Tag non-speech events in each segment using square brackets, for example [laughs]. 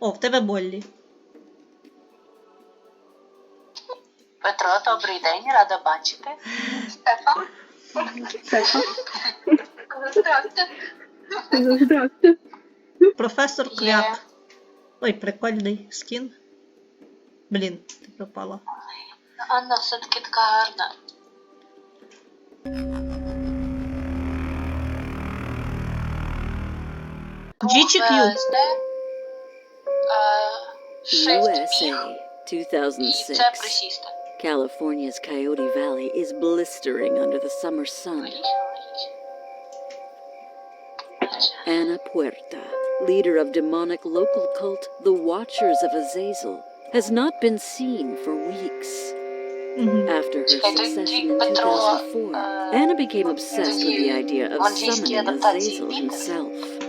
О, в тебе Боллі. Петро, добрий день, рада бачити. Стефан. Стефан. Здравствуйте. Професор Є. Кляп. Ой, прикольний скін. Блін, ти пропала. Анна все-таки така гарна. GGQ. USA, 2006. California's Coyote Valley is blistering under the summer sun. Ana Puerta, leader of demonic local cult The Watchers of Azazel, has not been seen for weeks. Mm-hmm. After her succession in 2004, Anna became obsessed with the idea of summoning Azazel himself.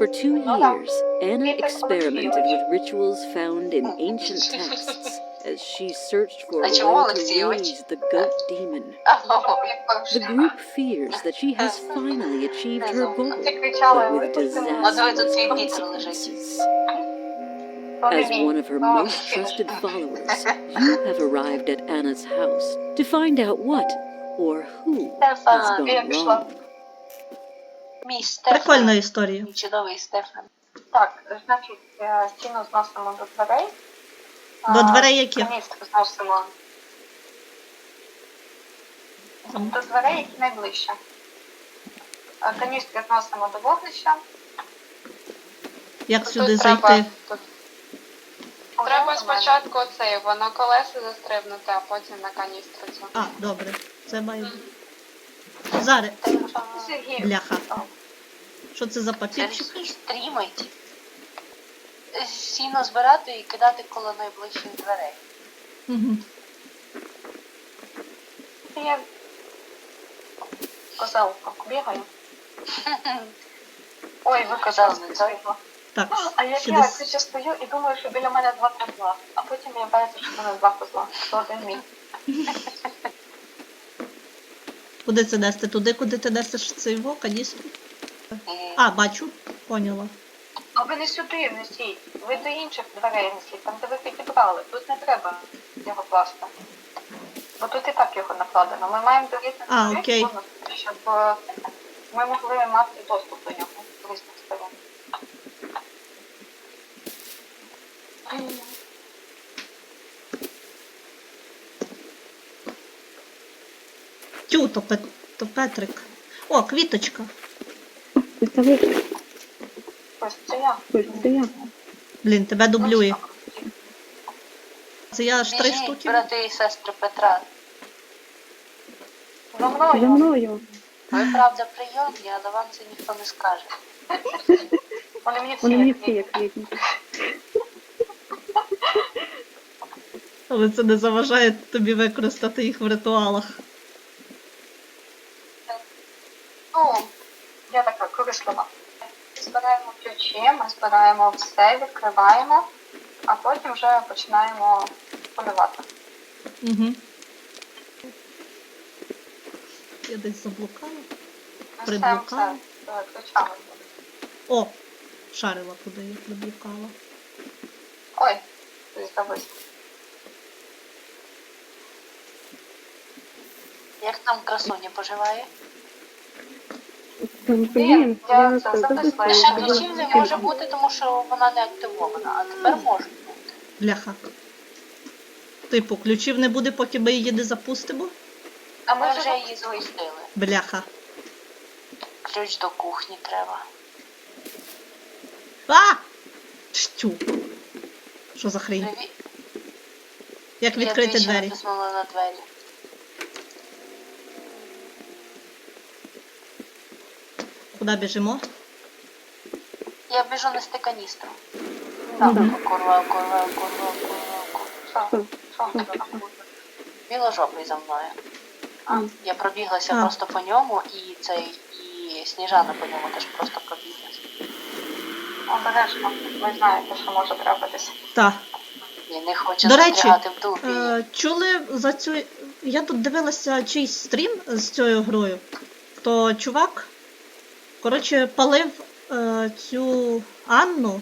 For two years, Anna experimented with rituals found in ancient texts as she searched for a way to raise the goat demon. The group fears that she has finally achieved her goal, but with disastrous consequences. As one of her most trusted followers, you have arrived at Anna's house to find out what or who has gone wrong. Мій Стефан. Прикольна історія. Мій чудовий Стефан. Так, значить, е, стіну зносимо до дверей. До дверей яких? Каністри зносимо до дверей, які найближче. А Каністри зносимо до вогнища. Як Тут сюди треба- зайти? тут Треба спочатку оцей, воно колеса застрибнути, а потім на каністру цю. А, добре. Це має бути. Зараз. Сергій, Бляха. Що це за папірчик? Сергій стрімить. Сіно збирати і кидати коло найближчих дверей. Угу. я козелка бігаю. [laughs] Ой, ви казали не той. Так, А як ще я десь. це стою і думаю, що біля мене два козла, а потім виявляється, що це не два козла, це один мій. Куди це нести? Туди, куди ти несеш цей во, каністру? І А, бачу. Поняла. А ви не сюди несіть, ви до інших дверей несіть, там де ви підібрали. Тут не треба його класти. Бо тут і так його накладено. Ми маємо до різних А, окей. щоб е, ми могли мати доступ до нього з різних сторон. Тю, то, Пет... то Петрик. О, квіточка. Це ви, Ось це я. ось це я. Блін, тебе дублює. Це я аж три біжіть, штуки. брати і сестри Петра. За За мною. мною. Ви правда прийомні, але вам це ніхто не скаже. Вони мені всі Вони мені як всі як рідні. Але це не заважає тобі використати їх в ритуалах. Ну, я така корислива. Збираємо ключі, ми збираємо все, відкриваємо, а потім вже починаємо полювати. Угу. Я десь заблукала. Приблукала. Е. О, шарила, куди я приблукала. Ой, ти. Як там красуня поживає? Блін, я я. Ще Ще ключів не може бути, тому що вона не активована, а тепер може бути. Бляха. Типу, ключів не буде, поки ми її не запустимо. А Ми вже її згостили. Бляха. Ключ до кухні треба. А! Штю. Що за хрінь? Як Я відкрити двічі двері? натиснула на двері. Куди біжимо? Я біжу нести каністру. Так. Мгм. Курва, курва, курва, курва, курва. Біложопий за мною. А, Я пробіглася А. просто по ньому, і цей, і Сніжана по ньому теж просто пробіглася. Обережно. Ви знаєте, що може трапитися. Так. І не хоче До речі, застрягати в дупі. Е, чули за цю. Я тут дивилася чийсь стрім з цією грою. То чувак, коротше, палив е, цю Анну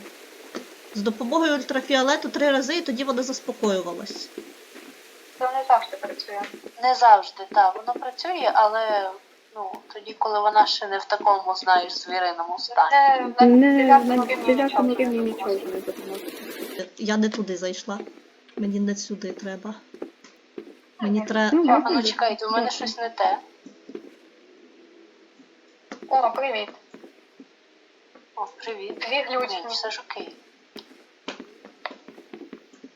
З допомогою ультрафіолету три рази, і тоді вона заспокоювалась. Це не завжди працює. Не завжди, так, воно працює, але ну, тоді, коли вона ще не в такому, знаєш, звіриному стані. Не, на Не дев'ятому рівні нічого не нічого допоможе. не допоможе. Я не туди зайшла. Мені не сюди треба. Мені треба. Ну, чекайте, у мене щось не те. О, привіт. О, привіт. Дві Ні, глючні. все ж окей.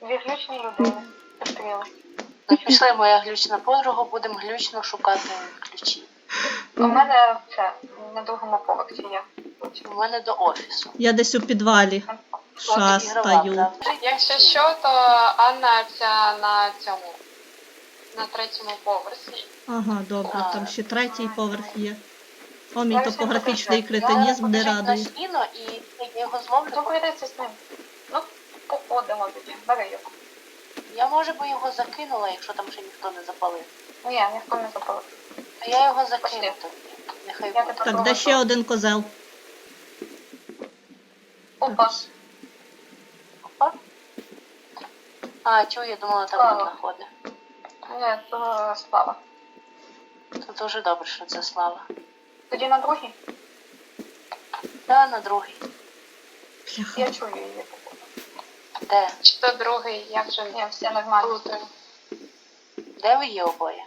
Дві глючні людини. Зустрілись. Ну, пішли, моя глючна подруга, будемо глючно шукати ключі. У мене це на другому поверсі є. У мене до офісу. Я десь у підвалі шастаю. Якщо що, то Анна ця на цьому. На третьому поверсі. Ага, добре, там ще третій поверх є. О, мій топографічний кретинізм не радує. стіну і я його зловлю. Договоритися з ним. Ну, походимо тоді. Бери його. Я може би його закинула, якщо там ще ніхто не запалив. Ні, ніхто не запалив. То я його закину Пошли. тоді. Нехай Я буде. Так, де ще один козел? Опа. Опа. А, чую, я думала, там Слава. вона ходить. Ні, то слава. Це дуже добре, що це слава. Тоді на другій. Та на другий. Бляха. Я чую її. Де? Чи то другий, я вже Ні, все нормально. плутаю. Де ви є обоє?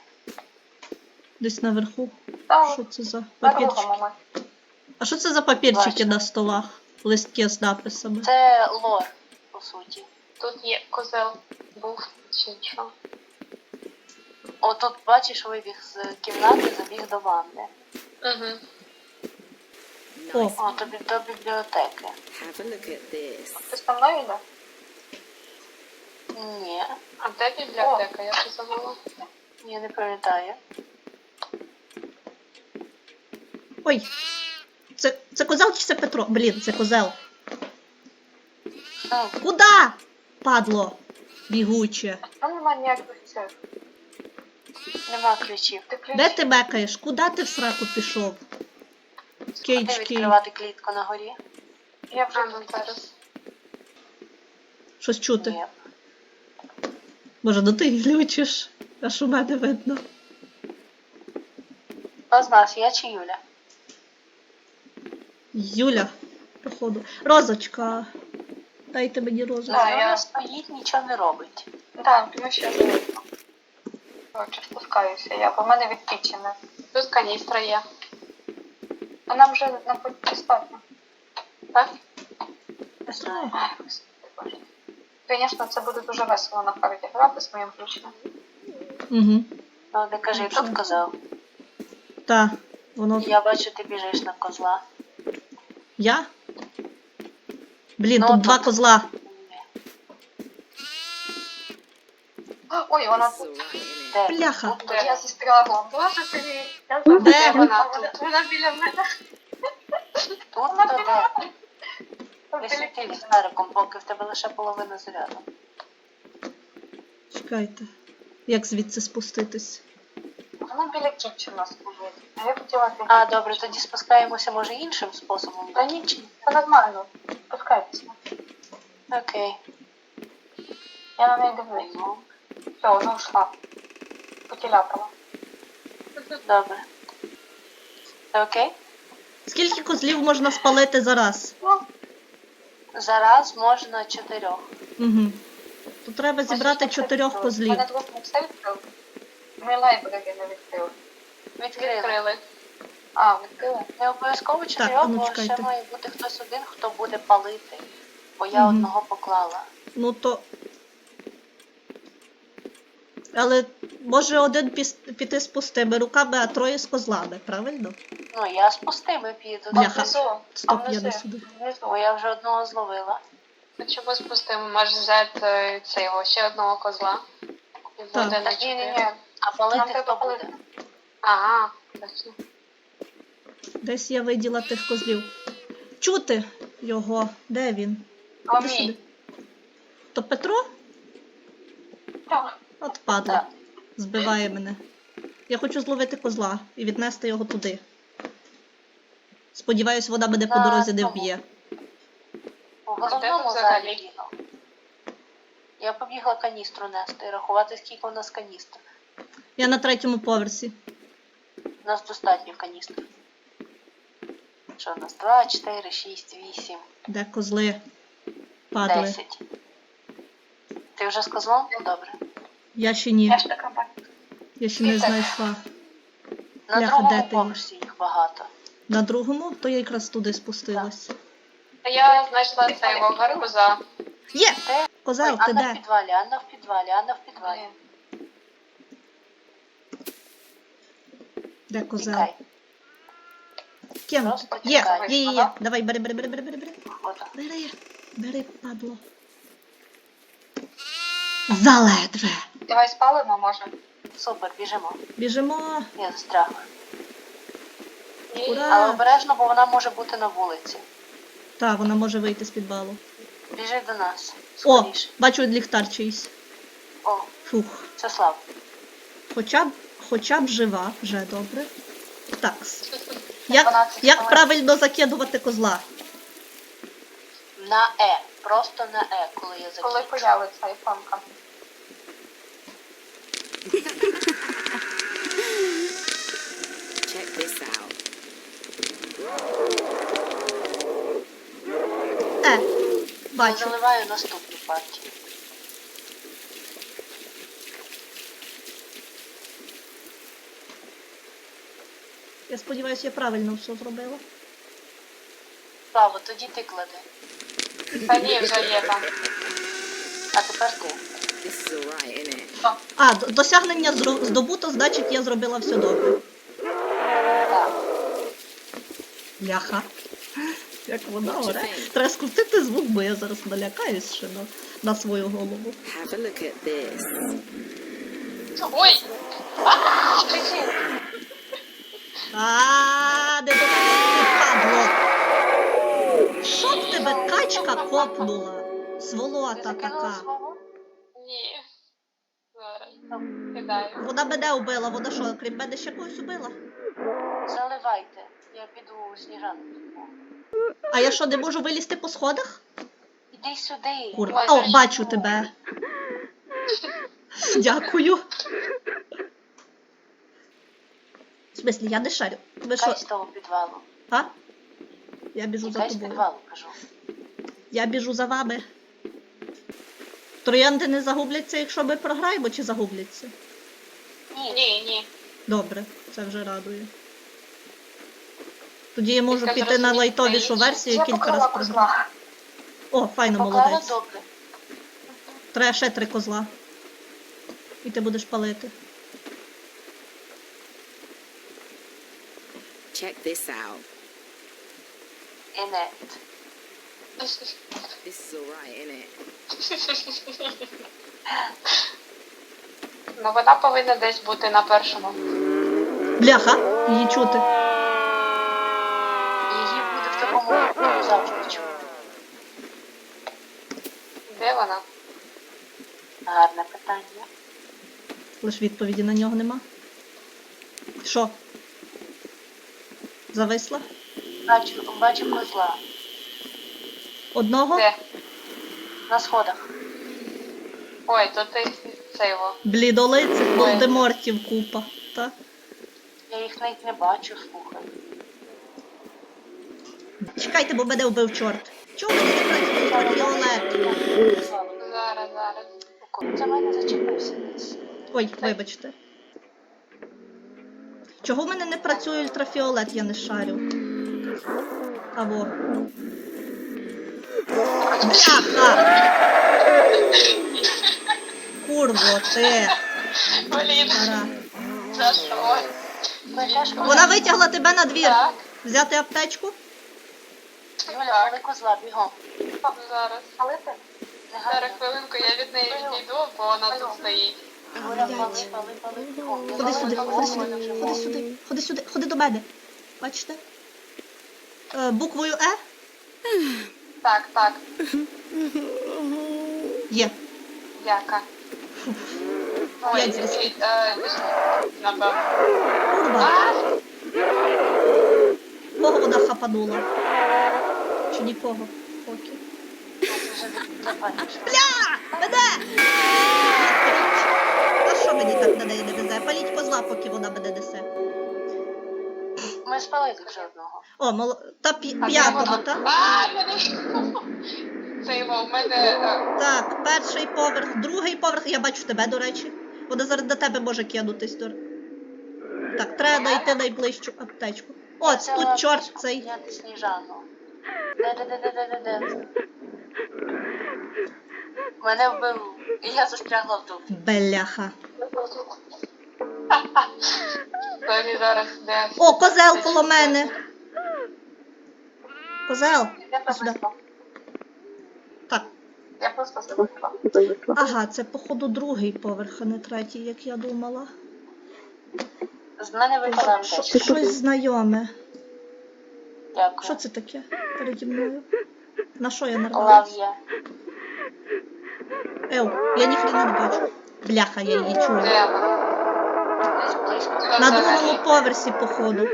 Десь наверху. Та, Що це за на папірчики? другому ми. А що це за папірчики Бачу. на столах? Листки з написами. Це лор, по суті. Тут є козел був чи що. Отут, бачиш, вибіг з кімнати, забіг до ванни. Угу. О, О, тобі до бібліотеки. Have a look at this. Ти з мною йде? Ні, А де бібліотека? Я вже забула. я не пам'ятаю. ой. Це, це козел чи це Петро? Блін, це козел. Куда? Падло. Бігуче. Там немає ніяких цих. Нема ключів. Ти ключ. Де ти бекаєш? Куда ти в сраку пішов? Куди Кейдж відкривати клітку на горі? Я вже А, ну зараз. Щось чути. Ні. Може, ну ти глючиш, аж у мене видно. Хто з нас, я чи Юля? Юля, походу. Розочка. Дайте мені розочку. Да, я- стоїть, нічого не робить. Так, що я звикла. Коротше, спускаюся я, бо в мене відпічене. Тут каністра є. А нам вже на достатньо. Так? Не знаю. Звісно, це буде дуже весело на карті грати з моїм ключем. Угу. Ну, не кажи, Що? тут казав. Та, воно. Я бачу, ти біжиш на козла. Я? Блін, Ну, тут тут. два козла. А, Ой, вона тут. Де? Бляха. Тут, Тут я застрягла. Боже ти. Я Де вона? Вона, вона біля мене. тут то де? Висвіти ліхтариком, поки в тебе лише половина заряду. Чекайте. Як звідси спуститись? Вона біля кітчена стоїть. А я хотіла піти. А, добре, тоді спускаємося, може, іншим способом. Та ні, це нормально. Спускайтеся. Окей. Я на неї дивлюсь. Все, вона ушла. Потіляпала. добре. Ти окей? Скільки козлів можна спалити за раз? Ну, Зараз можна чотирьох. Угу. То треба зібрати чотирьох козлів. Мене друг не все відкрив. Ми лайбрері не відкрили. Відкрили. Відкрили. А, відкрили? Не обов'язково чотирьох, а ну, бо чекайте. ще має бути хтось один, хто буде палити. Бо я Мгм. одного поклала. Ну то. Але може один піти з пустими руками, а троє з козлами, правильно? Ну, я з пустими піду. Бляха. Внизу. Стоп, а я не сюди. Внизу. Я вже одного зловила. Ну чому спустимо? Можеш взяти е, цього ще одного козла. І Так. буде на Ні, ні, ні. чотири. А Нам палити треба хто палити. буде? Ага, точно. Десь я виділа тих козлів. Чути його. Де він? А Іди мій. сюди. То Петро? Так. От падла. Так. Збиває мене. Я хочу зловити козла і віднести його туди. Сподіваюсь, вона мене по дорозі не вб'є. У головному тут залі. Я побігла каністру нести, рахувати, скільки у нас каністр. Я на третьому поверсі. У нас достатньо каністр. Що у нас? 2, 4, 6, 8, Де козли? Падли. 10. Ти вже з козлом? Добре. Я ще ні. Я ж така. Я ще не знайшла. На Бляха, другому ти? поверсі їх багато. На другому, то я якраз туди спустилась. Я знайшла цього гарбуза. Є! Де? Козел, Ой, ти Анна в де? підвалі, Анна в підвалі, Анна в підвалі. Де козел? Тікай. Просто Є, тікай. є, є, є. Давай, бери, бери, бери, бери, бери, бери. Бери, бери, падло. Заледве. Давай спалимо, може. Супер, біжимо. Біжимо. Я застряг. Ні. Але обережно, бо вона може бути на вулиці. Так, вона може вийти з підвалу. Біжи до нас. О, Скоріше. бачу ліхтар чийсь. О, Фух. це слав. Хоча б, хоча б жива, вже добре. Такс. [laughs] Як, 12 як хвилин. правильно закидувати козла? На Е. Просто на Е, коли я Коли закінчу. появиться іконка. Check this out. Е, Я бачу. заливаю наступну партію. Я сподіваюся, я правильно все зробила. Слава, тоді ти клади. Та ні, вже є там. А тепер ти. А, досягнення здобуто, значить я зробила все добре. Ляха. Як вона оре. Треба скрутити звук, бо я зараз налякаюсь ще на, на свою голову. Ой! А, не допусти, падло. Що в тебе качка копнула? Сволота така. Зараз. Кидаю. Вона мене убила, вона що, крім мене ще когось убила? Заливайте. Я піду сніжанку. А я що, не можу вилізти по сходах? Іди сюди. Курва. Ой, О, бачу тебе. Дякую. В смислі, я не шарю. Ви що? Тікай з того підвалу. А? Я біжу за Тікай з тобою. підвалу, кажу. Я біжу за вами. Троянди не загубляться, якщо ми програємо, чи загубляться? Ні, Ні, ні. Добре, це вже радує. Тоді я можу Тільки піти на лайтовішу стоїть. версію Я кілька покрила разів програти. козла. О, файно, поклала молодець. добре. Треба ще три козла. І ти будеш палити. Check this out. Інет. This is alright, innit? Ну вона повинна десь бути на першому. Бляха, її чути. Її буде в такому ну, завжди чути. Де вона? Гарне питання. Лиш відповіді на нього нема. Що? Зависла? Бачу, бачу козла. Одного? Де? На сходах. Ой, то ти це його. Блідолицих Волдемортів купа. Так? Я їх навіть не бачу, слухай. Чекайте, бо мене вбив чорт. Чого мені не працює ультрафіолет? Зараз, зараз. За мене зачепився десь. Ой, вибачте. Чого в мене не працює ультрафіолет, я не шарю. Аво. Бляха! Курво, ти! Блін, Пора. за що? Вона витягла тебе на двір. Так, Взяти аптечку? Юля, коли козла, бігом. зараз. Але ти? Зараз хвилинку я від неї відійду, бо вона тут стоїть. Юля, пали, пали, пали, бігом. Ходи сюди, ходи сюди, ходи сюди, ходи сюди, ходи до мене. Бачите? Е, буквою Е Так, так, є. яка. Ой, е, напевно. Курва. Кого вона хапанула? Чи нікого? Поки. вже запанічно. Мене! А що мені так на неї не везе? Паліть козла, поки вона мене несе. Ми спалили вже одного. О, мол... та пі- А п'ятого, так? А, мене. Це його, в мене. е, Так, перший поверх, другий поверх, я бачу тебе, до речі. Вона зараз до тебе може кинутись. До... Так, треба знайти найближчу аптечку. О, Я тут чорт цей. підняти Сніжану. Де, де, де, де, де, де, де? Мене вбив. І я застрягла в дупі. Бляха. Тоні зараз де. О, козел коло мене. Козел. Я Сюди. Так. я просто звикла. Ага, це походу другий поверх, а не третій, як я думала. З мене випала Щось знайоме. Дякую. Що це таке переді мною? На що я нарвалась? Ев, я ніхрена не бачу. Бляха, я її чую. На другому поверсі, походу.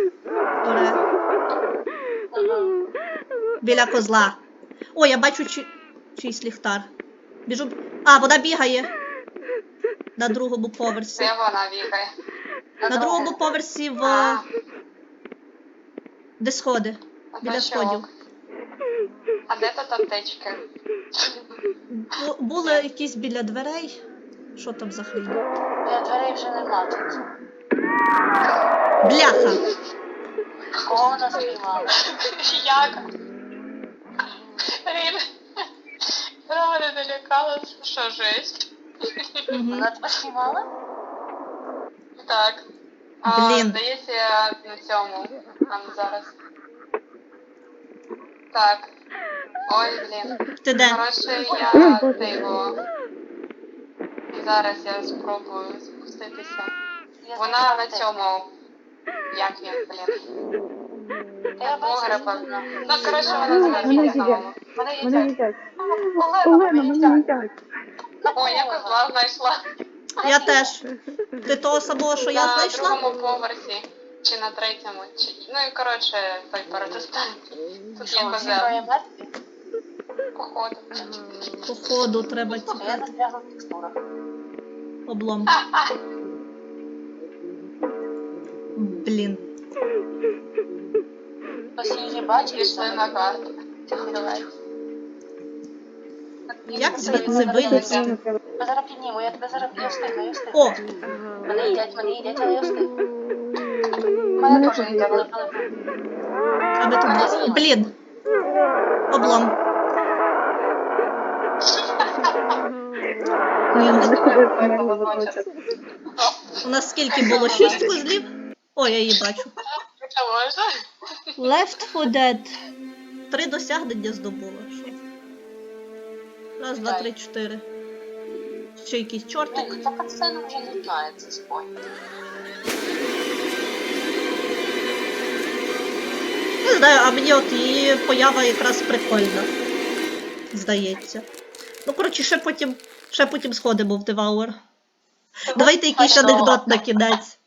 Торе. Біля козла. О, я бачу чи... чийсь ліхтар. Біжу. А, вона бігає. На другому поверсі. Де вона бігає? На другому поверсі в. А, Де сходи? Біля сходів. А де тут аптечки? Бу- Були якісь біля дверей. Що там за хрінь? Біля дверей вже нема тут. Бляха! Кого вона спіймала? Як? Рін. Вона мене налякалась. Що, жесть? Угу. Вона тебе спіймала? Так. А, Блін. Здається, я на цьому. Там зараз. Так. Ой, блін. Ти де? Коротше, Ой, я Боже. це його. Зараз я спробую спуститися. Я Вона на цьому. Як він, блін? Погреба. Ну, коротше, вона Вона зверху їде. знову. Вони Мене їдять. їдять. Олена, Олена, мене їдять. їдять. О, я козла знайшла. Я теж. Ти того самого, що я на знайшла? другому поверсі. Чи на третьому, чи. Ну і коротше, той передостанній. Тут є всі козел. троє мертві? Походу. Походу, треба Слухай, я тікати. застрягла в текстурах. Облом. Блін. Хтось її бачив? На карту. Давай. Як Я звідси тебе вилізти? зараз- Я тебе зараз підніму, я тебе зараз я встигну, я встигну. О, Мене їдять, мене їдять, але я встигну. Мене теж їдять. пали, пали. а ми. Блін. Облом. [laughs] Мене не ходить, померла водночас. У нас скільки було? Шість козлів? О, я її бачу. Це може? Left for dead. Три досягнення здобула. Що? Раз, два, три, чотири. Ще якийсь чортик. Блін, Ця катсцена вже не знає, це. Не знаю, а мені от її поява якраз прикольна. Здається. Ну, коротше, ще потім, ще потім сходимо в Девауер. Давайте якийсь анекдот на кінець.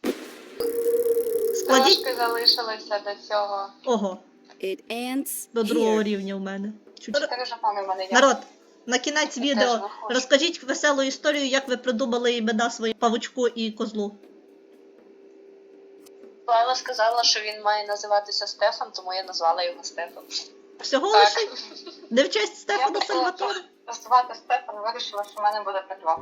Складіть. Трошки залишилося до цього. Ого, It ends до другого here. рівня в мене. Чуть. Чотири жетони в мене є. Народ, на кінець відео теж розкажіть веселу історію, як ви придумали імена своїм павучку і козлу. Лайла сказала, що він має називатися Стефан, тому я назвала його Стефан. Всього Так. лише не в честь Я Стефана почала Сальватора. звати Стефан, вирішила, що в мене буде Петро.